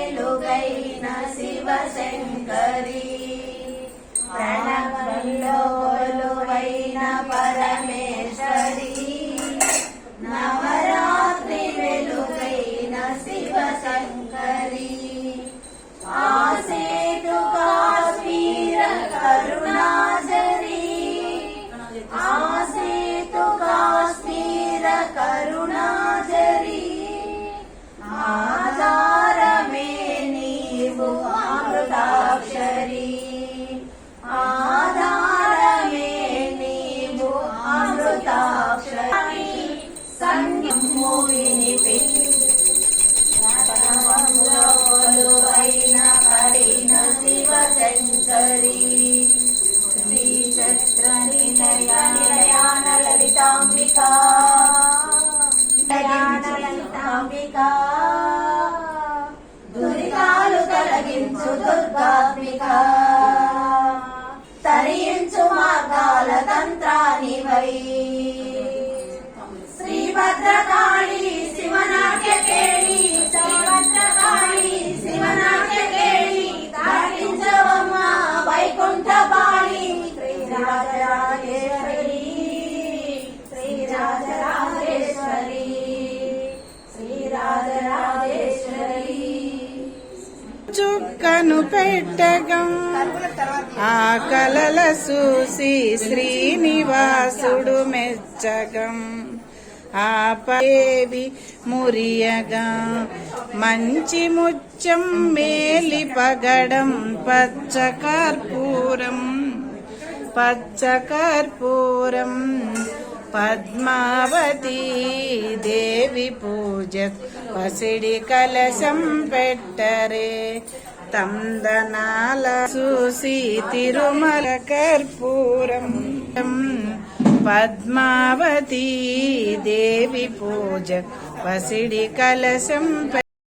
వెలుగైన శివశంకరి. ప్రణవంలో కొలువైన పరమేశ్వరి. నవరాత్రి వెలుగైన శివశంకరి. ఆసేతు కాశ్మీర కరుణాజరి. ఆసేతు కాశ్మీర కరుణ అమృతాక్షరి సంగము వినిపి కొలువైన పడిన శివ శంకరి శ్రీ నిలయ నిలయాన లలితాంబికా నిలయాన లలితాంబికా. పెట్టగం ఆ కలల చూసి శ్రీనివాసుడు మెచ్చగం. ఆ పేవి మురియగా మంచి ముత్యం మేలి పగడం పచ్చ కర్పూరం పచ్చ కర్పూరం పద్మావతి దేవి పూజ. పసిడి కలశం పెట్టరే. తందనాల చూసి తిరుమల కర్పూరం. పద్మావతి దేవి పూజ. పసిడి కలశం